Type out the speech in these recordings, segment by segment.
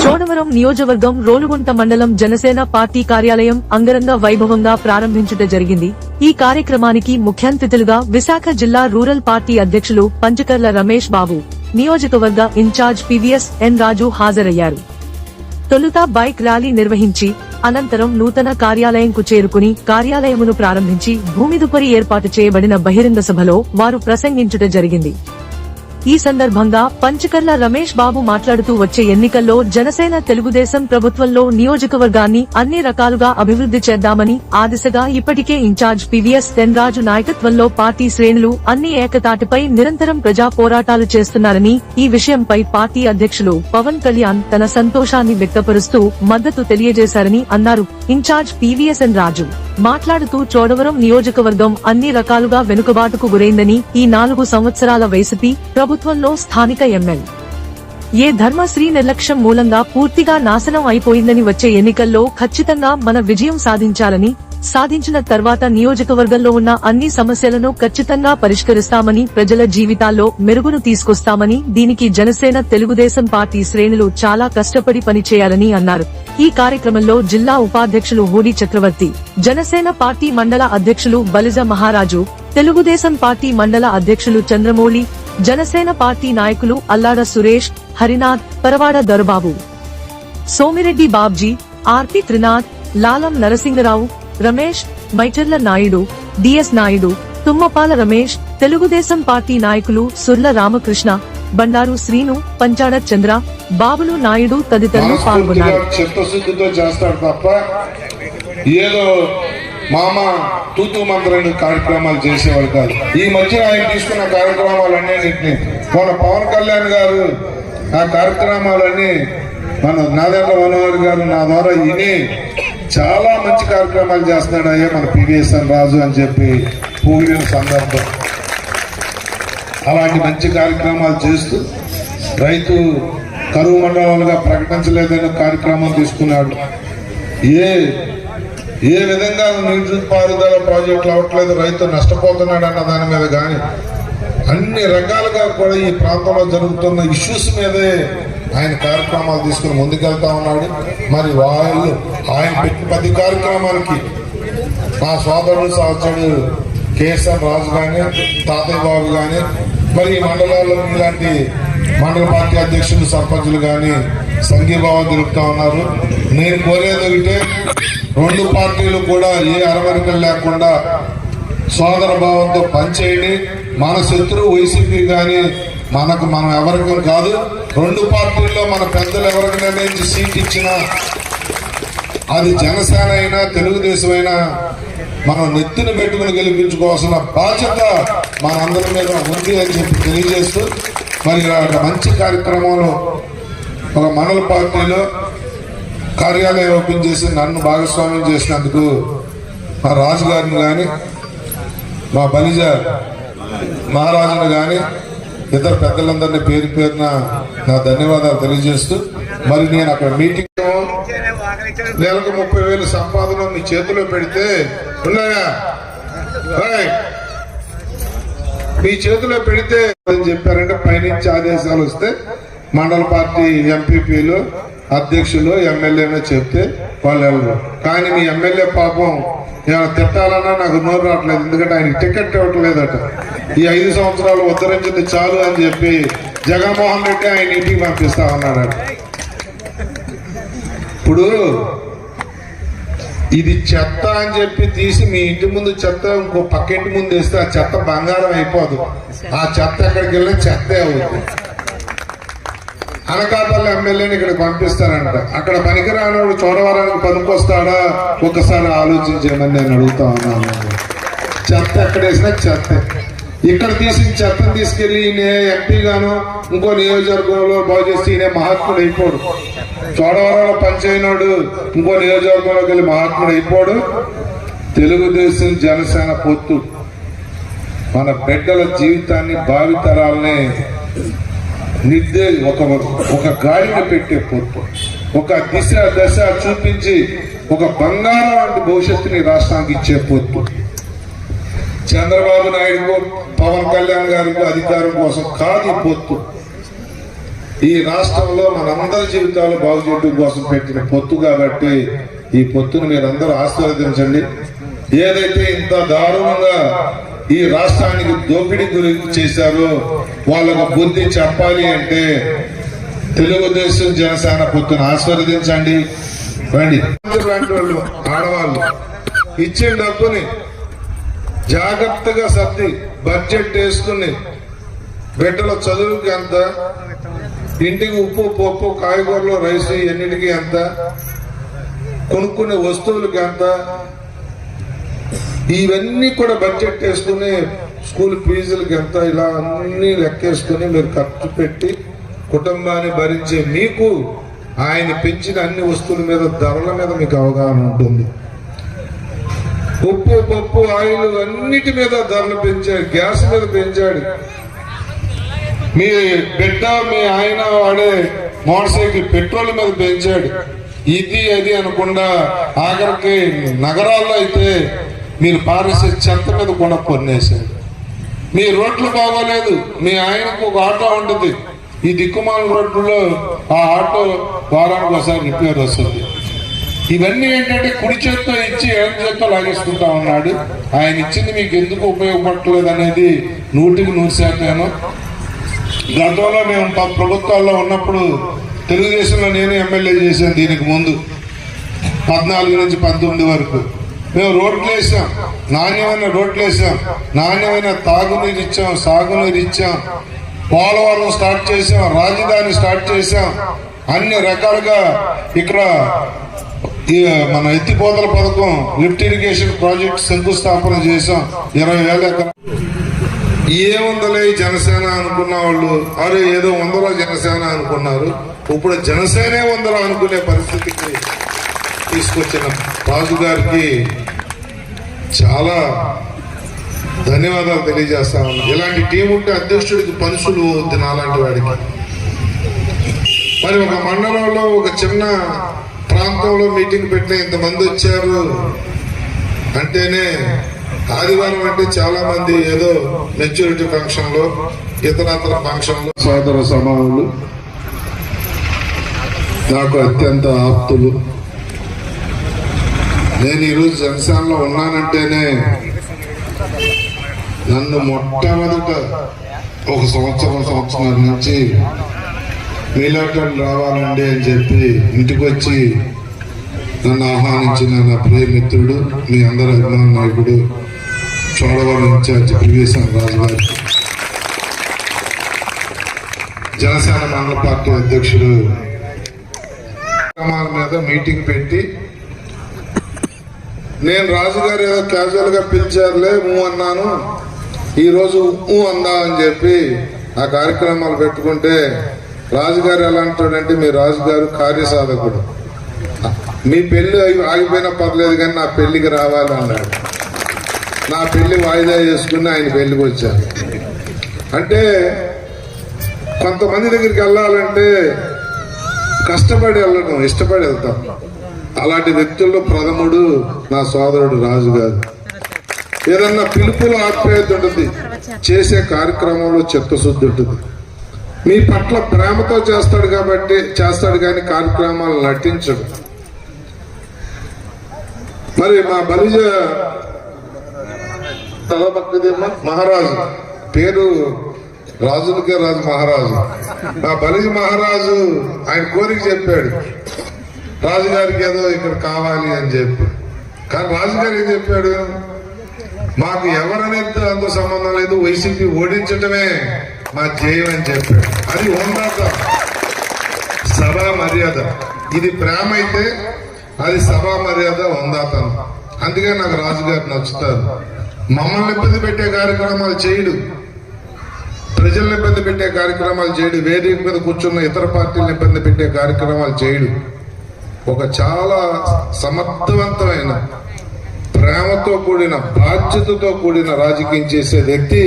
చోడవరం నియోజకవర్గం రోలుగుంట మండలం జనసేన పార్టీ కార్యాలయం అంగరంగ వైభవంగా ప్రారంభించుట జరిగింది. ఈ కార్యక్రమానికి ముఖ్యాతిథులుగా విశాఖ జిల్లా రూరల్ పార్టీ అధ్యక్షులు పంచకర్ల రమేష్ బాబు నియోజకవర్గ ఇన్ఛార్జ్ పివిఎస్ ఎన్ రాజు హాజరయ్యారు. తొలుత బైక్ ర్యాలీ నిర్వహించి అనంతరం నూతన కార్యాలయంకు చేరుకుని కార్యాలయమును ప్రారంభించి భూమిదుపరి ఏర్పాటు చేయబడిన బహిరంగ సభలో వారు ప్రసంగించుట జరిగింది. ఈ సందర్భంగా పంచకర్ల రమేష్ బాబు మాట్లాడుతూ వచ్చే ఎన్నికల్లో జనసేన తెలుగుదేశం ప్రభుత్వంలో నియోజకవర్గాన్ని అన్ని రకాలుగా అభివృద్ధి చేద్దామని ఆ దిశగా ఇప్పటికే ఇన్ఛార్జ్ పివిఎస్ తెన్రాజు నాయకత్వంలో పార్టీ శ్రేణులు అన్ని ఏకతాటిపై నిరంతరం ప్రజా పోరాటాలు చేస్తున్నారని ఈ విషయంపై పార్టీ అధ్యక్షులు పవన్ కళ్యాణ్ తన సంతోషాన్ని వ్యక్తపరుస్తూ మద్దతు తెలియజేశారని అన్నారు. ఇన్ఛార్జ్ పివిఎస్ఎన్ రాజు మాట్లాడుతూ చోడవరం నియోజకవర్గం అన్ని రకాలుగా వెనుకబాటుకు గురైందని ఈ నాలుగు సంవత్సరాల వైసీపీ ప్రభుత్వంలో స్థానిక ఎమ్మెల్ ఏ ధర్మశ్రీ నిర్లక్ష్యం మూలంగా పూర్తిగా నాశనం అయిపోయిందని వచ్చే ఎన్నికల్లో ఖచ్చితంగా మన విజయం సాధించాలని సాధించిన తర్వాత నియోజకవర్గంలో ఉన్న అన్ని సమస్యలను ఖచ్చితంగా పరిష్కరిస్తామని ప్రజల జీవితాల్లో మెరుగును తీసుకొస్తామని దీనికి జనసేన తెలుగుదేశం పార్టీ శ్రేణులు చాలా కష్టపడి పనిచేయాలని అన్నారు. ఈ కార్యక్రమంలో జిల్లా ఉపాధ్యక్షులు హూడి చక్రవర్తి జనసేన పార్టీ మండల అధ్యక్షులు బలిజ మహారాజు తెలుగుదేశం పార్టీ మండల అధ్యక్షులు చంద్రమౌళి జనసేన పార్టీ నాయకులు Allada Suresh Harinath Paravada Dorababu Somireddy Babji RP Trinath Lalam Narasingarao Ramesh Maitarla Naidu DS Naidu Tummapala Ramesh Telugu Desam party నాయకులు సుర్ల రామకృష్ణ బండారు శ్రీను పంచాడ చంద్ర బాబులు నాయుడు తదితరులు పాల్గొన్నారు. చిత్తశుద్ధితో చేస్తాడు తప్ప ఏదో మామ తూతు మంత్రాన్ని కార్యక్రమాలు చేసేవాడు కాదు. ఈ మధ్య ఆయన తీసుకున్న కార్యక్రమాలన్నింటినీ మన పవన్ కళ్యాణ్ గారు ఆ కార్యక్రమాలన్నీ మన నాదేంద్ర మనోహర్ గారు నా ద్వారా విని చాలా మంచి కార్యక్రమాలు చేస్తున్నాడు అయ్యా మన పివిఎస్ఎన్ రాజు అని చెప్పి పూగిన సందర్భం. అలాంటి మంచి కార్యక్రమాలు చేస్తూ రైతు కరువు మండలాలుగా ప్రకటించలేదని కార్యక్రమం తీసుకున్నాడు. ఏ ఏ విధంగా నీటిపారుదల ప్రాజెక్టులు అవ్వట్లేదు రైతు నష్టపోతున్నాడు అన్న దాని మీద కానీ అన్ని రకాలుగా కూడా ఈ ప్రాంతంలో జరుగుతున్న ఇష్యూస్ మీదే ఆయన కార్యక్రమాలు తీసుకుని ముందుకెళ్తా ఉన్నాడు. మరి వాళ్ళు ఆయన పెట్టిన ప్రతి కార్యక్రమానికి మా సోదరుడు సహచరుడు కేఎస్ఆర్ రాజు కానీ తాతయ్య బాబు కానీ మరి ఈ మండలాల్లో ఇలాంటి మండల పార్టీ అధ్యక్షులు సర్పంచులు కానీ సంఘీభావం తెలుపుతా ఉన్నారు. నేను కోరేది ఒకటే రెండు పార్టీలు కూడా ఏ అరవరికలు లేకుండా సోదర భావంతో పనిచేయండి. మన శత్రువు వైసీపీ కానీ మనకు మనం ఎవరికం కాదు. రెండు పార్టీల్లో మన పెద్దలు ఎవరికి నిర్ణయించి సీట్ ఇచ్చినా అది జనసేన అయినా తెలుగుదేశం అయినా మనం నెత్తిన పెట్టుకుని గెలిపించుకోవాల్సిన బాధ్యత మనందరి మీద ఉంది అని చెప్పి తెలియజేస్తూ మరి ఇలాంటి మంచి కార్యక్రమంలో ఒక మండల పార్టీలో కార్యాలయం ఓపెన్ చేసి నన్ను భాగస్వామ్యం చేసినందుకు మా రాజుగారిని కానీ మా బలిజ మహారాజును కానీ ఇద్దరు పెద్దలందరినీ పేరు పేరున నా ధన్యవాదాలు తెలియజేస్తూ మరి నేను అక్కడ మీటింగ్ నెలకు ముప్పై వేలు సంపాదన మీ చేతిలో పెడితే ఉన్నాయా? మీ చేతిలో పెడితే అని చెప్పారంటే పైనుంచి ఆదేశాలు వస్తే మండల పార్టీ ఎంపీపీలు అధ్యక్షులు ఎమ్మెల్యేనో చెప్తే వాళ్ళు వెళ్ళరు. కానీ మీ ఎమ్మెల్యే పాపం ఏమైనా తిట్టాలన్నా నాకు నోరు రావట్లేదు. ఎందుకంటే ఆయనకి టికెట్ ఇవ్వట్లేదట. ఈ ఐదు సంవత్సరాలు ఉద్ధరించింది చాలు అని చెప్పి జగన్మోహన్ రెడ్డి ఆయన ఇంటికి పంపిస్తా ఉన్నాడట. ఇప్పుడు ఇది చెత్త అని చెప్పి తీసి మీ ఇంటి ముందు చెత్త ఇంకో పక్క ఇంటి ముందు వేస్తే ఆ చెత్త బంగారం అయిపోదు. ఆ చెత్త ఎక్కడికి వెళ్ళిన చెత్తే అవుతుంది అనకాపల్లి ఎమ్మెల్యేని ఇక్కడ పంపిస్తారంట. అక్కడ పనికిరానోడు చూడవరానికి పనికొస్తాడా? ఒకసారి ఆలోచించేమని నేను అడుగుతా ఉన్నాను. చెత్త ఎక్కడ వేసినా చెత్త. ఇక్కడ తీసి చెత్తను తీసుకెళ్ళి ఈయన ఎంపీ గాను ఇంకో నియోజకవర్గంలో బాగు చేసి ఈయన మహాత్ముడు అయిపోడు. చోడవరంలో పనిచేయనోడు ఇంకో నియోజకవర్గంలోకి వెళ్ళి మహాత్ముడు అయిపోడు. తెలుగుదేశం జనసేన పొత్తు. మన బిడ్డల జీవితాన్ని భావితరాలని నిర్దే ఒక ఒక గాడిన పెట్టే పొత్తు. ఒక దిశ దశ చూపించి ఒక బంగారం వంటి భవిష్యత్తుని రాష్ట్రానికి ఇచ్చే పొత్తు. చంద్రబాబు నాయుడు పవన్ కళ్యాణ్ గారికి అధికారం కోసం కాదు ఈ పొత్తు. ఈ రాష్ట్రంలో మనందరి జీవితాలు బాగు చేయడం కోసం పెట్టిన పొత్తు కాబట్టి ఈ పొత్తును మీరందరూ ఆశీర్వదించండి. ఏదైతే ఇంత దారుణంగా ఈ రాష్ట్రానికి దోపిడీ గురి చేశారో వాళ్ళకు బుద్ధి చెప్పాలి అంటే తెలుగుదేశం జనసేన పొత్తును ఆశీర్వదించండి. రండి. ఆడవాళ్ళు ఇచ్చే డబ్బుని జాగ్రత్తగా సర్ది బడ్జెట్ వేసుకుని బిడ్డల చదువుకి ఎంత ఇంటికి ఉప్పు పప్పు కాయగూరలు రైస్ ఎన్నిటికి ఎంత కొనుక్కునే వస్తువులకి ఎంత ఇవన్నీ కూడా బడ్జెట్ వేసుకుని స్కూల్ ఫీజులకి ఎంత ఇలా అన్నీ లెక్కేసుకుని మీరు ఖర్చు పెట్టి కుటుంబాన్ని భరించే మీకు ఆయన పెంచిన అన్ని వస్తువుల మీద ధరల మీద మీకు అవగాహన ఉంటుంది. ఉప్పు పప్పు ఆయిల్ అన్నిటి మీద ధరలు పెంచాడు గ్యాస్ మీద పెంచాడు. మీ బిడ్డ మీ ఆయన వాడే మోటార్ సైకిల్ పెట్రోల్ మీద పెంచాడు. ఇది అది అనకుండా ఆఖరికి నగరాల్లో అయితే మీరు పారేసే చెత్త మీద కూడా పన్నేశాడు మీ రోడ్లు బాగోలేదు మీ ఆయనకు ఒక ఆటో ఉంటుంది. ఈ దిక్కుమాల రోడ్లలో ఆ ఆటో వారానికి ఒకసారి రిపేర్ వస్తుంది. ఇవన్నీ ఏంటంటే కుడి చేత్తో ఇచ్చి ఎడం చేత్తో లాగేసుకుంటా ఉన్నాడు. ఆయన ఇచ్చింది మీకు ఎందుకు ఉపయోగపడలేదు అనేది నూటికి నూరు శాతం గతంలో మేము ప- ప్రభుత్వాల్లో ఉన్నప్పుడు తెలుగుదేశంలో నేను ఎమ్మెల్యే చేశాను దీనికి ముందు. పద్నాలుగు నుంచి పంతొమ్మిది వరకు. మేము రోడ్లు వేసాం. నాణ్యమైన రోడ్లు వేసాం. నాణ్యమైన తాగునీరు ఇచ్చాం సాగునీరు ఇచ్చాం. పోలవరం స్టార్ట్ చేసాం రాజధాని స్టార్ట్ చేసాం. అన్ని రకాలుగా ఇక్కడ మన ఎత్తిపోతల పథకం లిఫ్ట్ ఇరిగేషన్ ప్రాజెక్ట్ శంకుస్థాపన చేసాం ఇరవై వేల ఏముందలే జనసేన అనుకున్న వాళ్ళు అరే ఏదో ఉందలో జనసేన అనుకున్నారు. ఇప్పుడు జనసేనే ఉందలో అనుకునే పరిస్థితికి తీసుకొచ్చిన రాజు గారికి చాలా ధన్యవాదాలు తెలియజేస్తా ఉన్నా. ఇలాంటి టీం ఉంటే అధ్యక్షుడికి పనుసులు తినాలంటే వాడికి. మరి ఒక మండలంలో ఒక చిన్న ప్రాంతంలో మీటింగ్ పెట్టిన ఇంతమంది వచ్చారు. అంటేనే ఆదివారం అంటే చాలా మంది ఏదో మెచ్యూరిటీ ఫంక్షన్లో ఇతరత్ర ఫంక్షన్లో సోదర సమానులు నాకు అత్యంత ఆప్తులు. నేను ఈరోజు జనసేనలో ఉన్నానంటేనే నన్ను మొట్టమొదట ఒక సంవత్సరం సంవత్సరం నుంచి మీలాటలు రావాలండి అని చెప్పి ఇంటికి వచ్చి నన్ను ఆహ్వానించిన నా ప్రియ మిత్రుడు మీ అందరి అభిమాన నాయకుడు చోడవరం ఇన్ఛార్జ్ ప్రివేశం రాజు గారు జనసేన మండల పార్టీ అధ్యక్షుడు కార్యక్రమాల మీద మీటింగ్ పెట్టి నేను రాజుగారు ఏదో క్యాజువల్గా పిలిచారులే ఊ అన్నాను. ఈరోజు ఊ అందా అని చెప్పి ఆ కార్యక్రమాలు పెట్టుకుంటే రాజుగారు ఎలా అంటాడంటే మీ రాజుగారు కార్యసాధకుడు. మీ పెళ్ళి ఆగిపోయినా పర్లేదు కానీ నా పెళ్ళికి రావాలి అన్నాడు. నా పెళ్ళి వాయిదా చేసుకుని ఆయన పెళ్ళికి వచ్చాను అంటే కొంతమంది దగ్గరికి వెళ్ళాలంటే కష్టపడి వెళ్ళడం ఇష్టపడి వెళ్తాం. అలాంటి వ్యక్తుల్లో ప్రథముడు నా సోదరుడు రాజు గారు ఏదన్నా పిలుపులో ఆప్యాయత ఉంటుంది. చేసే కార్యక్రమంలో చిత్తశుద్ధి ఉంటుంది. మీ పట్ల ప్రేమతో చేస్తాడు కాబట్టి చేస్తాడు కానీ కార్యక్రమాలు నటించడు. మరి మా బలిజ తలపక్కదేమో మహారాజు. పేరు రాజులకే రాజు మహారాజు. మా బలిజ మహారాజు ఆయన కోరిక చెప్పాడు. రాజుగారికి ఏదో ఇక్కడ కావాలి అని చెప్పి. కానీ రాజుగారు ఏం చెప్పాడు? మాకు ఎవరనేది అంత సంబంధం లేదు. వైసీపీ ఓడించటమే. మా జయం అని చెప్పాడు. అది ఉన్నత సభా మర్యాద. ఇది ప్రేమ అయితే అది సభా మర్యాద ఉందాతనం అందుకే నాకు రాజుగారు నచ్చుతారు. మమ్మల్ని ఇబ్బంది పెట్టే కార్యక్రమాలు చేయడు. ప్రజల్ని ఇబ్బంది పెట్టే కార్యక్రమాలు చేయడు. వేదిక మీద కూర్చున్న ఇతర పార్టీలను ఇబ్బంది పెట్టే కార్యక్రమాలు చేయడు. ఒక చాలా సమర్థవంతమైన ప్రేమతో కూడిన బాధ్యతతో కూడిన రాజకీయం చేసే వ్యక్తి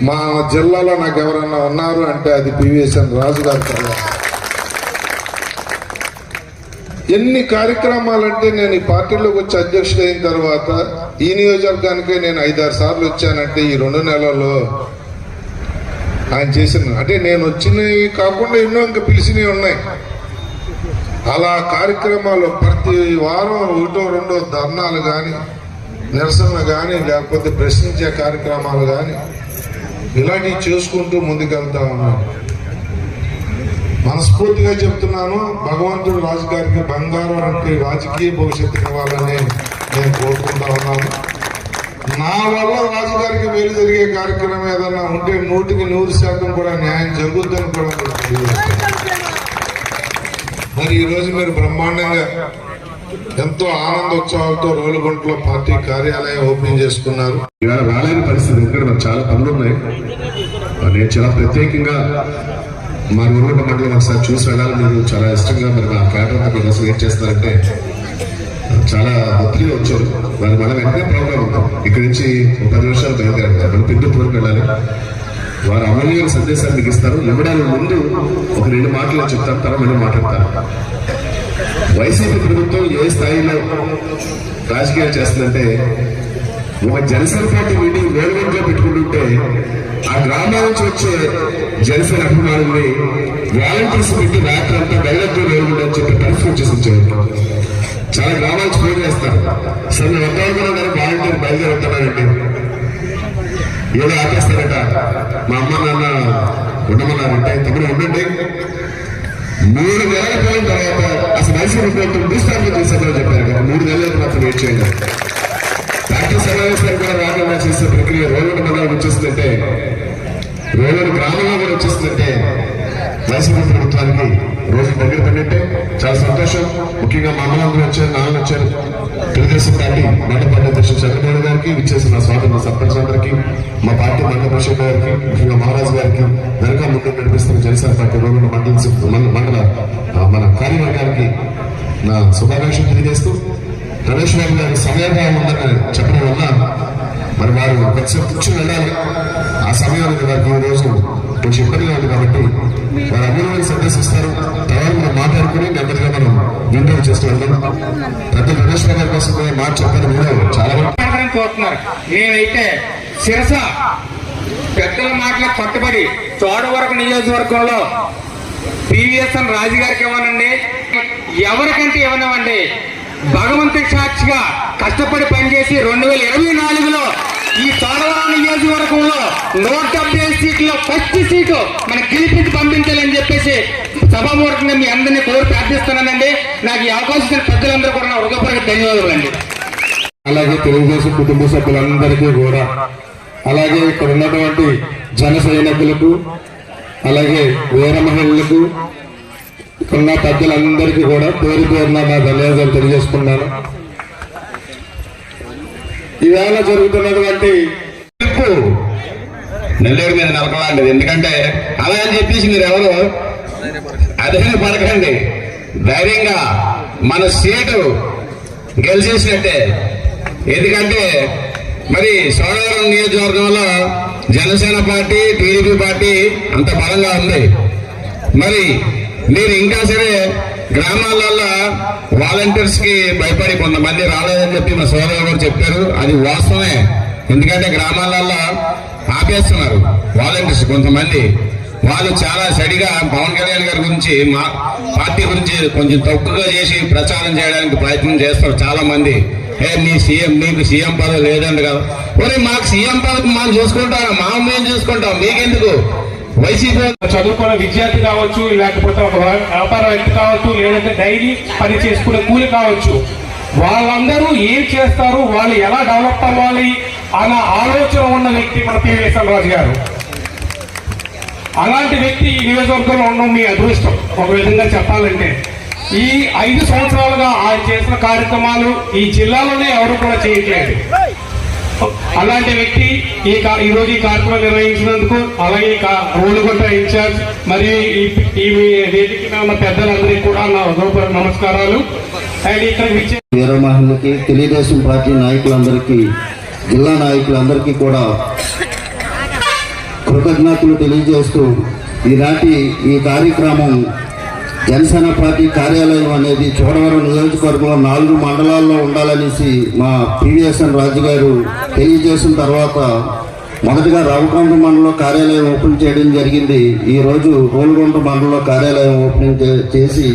మా జిల్లాలో నాకు ఎవరన్నా ఉన్నారు అంటే అది పివిఎస్ఎన్ రాజు గారు ఎన్ని కార్యక్రమాలంటే నేను ఈ పార్టీలోకి వచ్చి అధ్యక్షుడు అయిన తర్వాత ఈ నియోజకవర్గానికే నేను ఐదారు సార్లు వచ్చానంటే ఈ రెండు నెలల్లో ఆయన చేసిన అంటే నేను వచ్చినవి కాకుండా ఎన్నో ఇంకా పిలిచినవి ఉన్నాయి. అలా కార్యక్రమాలు ప్రతి వారం ఒకటో రెండో ధర్నాలు కానీ నిరసన కానీ లేకపోతే ప్రశ్నించే కార్యక్రమాలు కానీ ఇలాంటివి చేసుకుంటూ ముందుకెళ్తా ఉన్నాను. మనస్ఫూర్తిగా చెప్తున్నాను భగవంతుడు రాజు గారికి బంగారం వంటి రాజకీయ భవిష్యత్తు ఇవ్వాలని నేను కోరుకుంటా ఉన్నాను. నా వల్ల రాజు గారికి మేలు జరిగే కార్యక్రమం ఏదన్నా ఉంటే నూటికి నూరు శాతం కూడా న్యాయం జరుగుద్దని కూడా మరి ఈ రోజు మీరు బ్రహ్మాండంగా ఎంతో ఆనందోత్సవాలతో రోలుగుంటలో పార్టీ కార్యాలయం ఓపెన్ చేసుకున్నారు. ఇవాళ రాలేని పరిస్థితి ఎందుకంటే మాకు చాలా పనులు ఉన్నాయి నేను చాలా ప్రత్యేకంగా మా ఊరుగొండ మండలం ఒకసారి చూసి వెళ్ళాలి. మీరు చాలా ఇష్టంగా మరి మా క్యాడర్ అంతా మీకోసం ఏం చేస్తారంటే చాలా ఒత్తిడి వచ్చారు. మరి మనం వెంటనే ప్రోగ్రామ్ ఉంటాం ఇక్కడి నుంచి ఒక పది నిమిషాలు బయలుదేరారు మనం పిండుపూర్కి వెళ్ళాలి. వారు అమూల్యమైన సందేశాన్ని మీకు ఇస్తారు. ఇవ్వడానికి ముందు ఒక రెండు మాటలు చెప్తారు తర్వాత మళ్ళీ మాట్లాడతారు వైసీపీ ప్రభుత్వం ఏ స్థాయిలో రాజకీయాలు చేస్తుందంటే ఒక జనసేన పార్టీ మీటింగ్ వేలుగంటలో పెట్టుకుంటుంటే ఆ గ్రామాల నుంచి వచ్చే జనసేన అభిమానుల్ని వాలంటీర్స్ పెట్టి రాత్రి అంతా బయలుదేరి వేలుగుండ అని చెప్పి పరిస్థితి వచ్చేసి వచ్చారు చాలా గ్రామాలకు ఫోన్ చేస్తారు. సరే నేను వద్దామనుకున్నా కానీ వాలంటీర్ బయలుదేరుతున్నానండి ఏదో ఆపేస్తారట. మా అమ్మ నాన్న ఉండమన్నారంటే తమ్ముడు ఉండండి. మూడు నెలలు పోయిన తర్వాత అసలు వైసీపీ ప్రభుత్వం భూస్థాపన చేశామని చెప్పారు కదా మూడు నెలలకు మాత్రం వెయిట్ చేయండి. పార్టీ సమావేశాలు కూడా రాకుండా చేసే ప్రక్రియ రోడ్డు మండలం వచ్చేస్తుందంటే రోడ్డు గ్రామంలో కూడా వచ్చేస్తుందంటే వైసీపీ ప్రభుత్వానికి రోజు దగ్గర పడినట్టే చాలా సంతోషం. ముఖ్యంగా మా అమ్మలందరూ వచ్చారు నాన్న వచ్చారు. తెలుగుదేశం పార్టీ మండపాటి అధ్యక్షుడు చంద్రబాబు గారికి విచ్చేసిన మా మా సర్పంచ్ అందరికీ మా పార్టీ మండల పరిషత్ గారికి ముఖ్యంగా మహారాజు గారికి వెనక ముందు నడిపిస్తున్న జనసేన పార్టీ రోడ్డు మండల మండల- మండల మన కార్యవర్గానికి నా శుభాకాంక్షలు తెలియజేస్తూ రమేష్ బాబు గారు సమయాభావం ఉందని చెప్పడం వల్ల మరి వారు కొంచెం కూర్చొని వెళ్ళాలి ఆ సమయానికి వారికి ఈ రోజు కొంచెం ఇబ్బందిగా ఉంది కాబట్టి వారు అభిమానులు సందర్శిస్తారు తర్వాత మనం మాట్లాడుకుని నెమ్మదిగా మనం విండో చేస్తూ వెళ్దాం. పెద్ద రమేష్ బాబు గారి కోసం కూడా మాట చెప్పారు మీరు చాలా కోరుతున్నారు నేనైతే శిరస పెద్దల మాటలకు కట్టుబడి చోడవరకు నియోజకవర్గంలో పివిఎస్ఎన్ రాజు గారికి ఇవ్వనండి. ఎవరికంటే ఇవ్వనివ్వండి. భగవంతుడి సాక్షిగా కష్టపడి పనిచేసి రెండు వేల ఇరవై నాలుగులో ఈ చోడవరం నియోజకవర్గంలో నూట డెబ్బై సీట్లో ఫస్ట్ సీటు మనకి గెలిపించి పంపించాలని చెప్పేసి సభామూర్తిని మీ అందరినీ కోరి ప్రార్థిస్తున్నానండి. నాకు ఈ అవకాశం పెద్దలందరూ కూడా నా హృదయపూర్వక ధన్యవాదాలు అలాగే తెలుగుదేశం కుటుంబ సభ్యులందరికీ కూడా. అలాగే ఇక్కడ ఉన్నటువంటి జన సైనికులకు అలాగే వీర మహిళలకు ఇక్కడ ఉన్న పెద్దలందరికీ కూడా పేరు పేరున నా ధన్యవాదాలు తెలియజేసుకున్నాను ఈవేళ జరుగుతున్నటువంటి నెల్లూరు మీద నలకలాంటిది. ఎందుకంటే అలా అని చెప్పేసి మీరు ఎవరు? అదే పడకండి ధైర్యంగా మన సీటు గెలిచేసినట్టే. ఎందుకంటే మరి సోమవారం నియోజకవర్గంలో జనసేన పార్టీ టీడీపీ పార్టీ అంత బలంగా ఉంది. మరి మీరు ఇంకా సరే గ్రామాలలో వాలంటీర్స్కి భయపడి కొంతమంది రాలేదని చెప్పి మా సోదరు గారు చెప్పారు అది వాస్తవమే. ఎందుకంటే గ్రామాలలో ఆపేస్తున్నారు. వాలంటీర్స్ కొంతమంది. వాళ్ళు చాలా సడిగా పవన్ కళ్యాణ్ గారి గురించి మా పార్టీ గురించి కొంచెం తక్కువగా చేసి ప్రచారం చేయడానికి ప్రయత్నం చేస్తారు చాలా మంది ఏ మీ సీఎం నీకు సీఎం పదవి లేదండి కదా. ఒరే మాకు సీఎం పదవి మనం చూసుకుంటాం మా మేము చూసుకుంటాం. మీకెందుకు? వైసీపీ చదువుకున్న విద్యార్థి కావచ్చు లేకపోతే ఒక వ్యాపార వ్యక్తి కావచ్చు లేదంటే డైలీ పని చేసుకునే కూలి కావచ్చు. వాళ్ళందరూ ఏం చేస్తారు? వాళ్ళు ఎలా డెవలప్ అవ్వాలి? అన్న ఆలోచన ఉన్న వ్యక్తి మన పివిఎస్ఎల్ రాజు గారు అలాంటి వ్యక్తి ఈ నియోజకవర్గంలో ఉండడం మీ అదృష్టం. ఒక విధంగా చెప్పాలంటే ఈ ఐదు సంవత్సరాలుగా ఆయన చేసిన కార్యక్రమాలు ఈ జిల్లాలోనే ఎవరు కూడా చేయట్లేదు. అలాంటి వ్యక్తి ఈ ఈరోజు ఈ కార్యక్రమం నిర్వహించినందుకు అలాగే ఈ కా- ఇన్ఛార్జ్ మరియు ఈ ఈ వేదిక మన ఉన్న పెద్దలందరికీ కూడా నా హృదయపూర్వక నమస్కారాలు. అండ్ ఇక్కడ విచ్చే తెలుగుదేశం పార్టీ నాయకులందరికీ జిల్లా నాయకులందరికీ కూడా కృతజ్ఞతలు తెలియజేస్తూ ఈనాటి ఈ కార్యక్రమం జనసేన పార్టీ కార్యాలయం అనేది చోడవరం నియోజకవర్గంలో నాలుగు మండలాల్లో ఉండాలనేసి మా పివిఎస్ఎన్ రాజు గారు తెలియజేసిన తర్వాత మొదటగా రామకొండ మండలంలో కార్యాలయం ఓపెన్ చేయడం జరిగింది. ఈ రోజు మండలంలో కార్యాలయం ఓపెనింగ్ చే- చేసి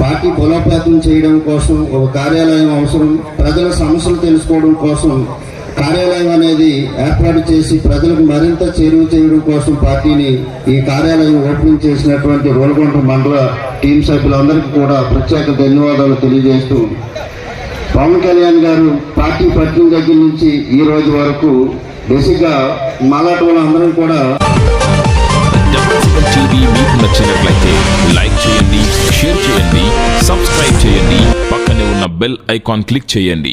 పార్టీ బలోపేతం చేయడం కోసం ఒక కార్యాలయం అవసరం ప్రజల సమస్యలు తెలుసుకోవడం కోసం కార్యాలయం అనేది ఏర్పాటు చేసి ప్రజలకు మరింత చేరువ చేయడం కోసం పార్టీని ఈ కార్యాలయం ఓపెనింగ్ చేసినటువంటి రోల్గొండ మండల టీం సభ్యులందరికీ కూడా ప్రత్యేక ధన్యవాదాలు తెలియజేస్తూ పవన్ కళ్యాణ్ గారు పార్టీ పట్టిన దగ్గర నుంచి ఈ రోజు వరకు బేసిక్గా మాలాంటి వాళ్ళందరం కూడా టీవీ మీకు నచ్చినట్లయితే లైక్ చేయండి షేర్ చేయండి సబ్స్క్రైబ్ చేయండి పక్కనే ఉన్న బెల్ ఐకాన్ క్లిక్ చేయండి.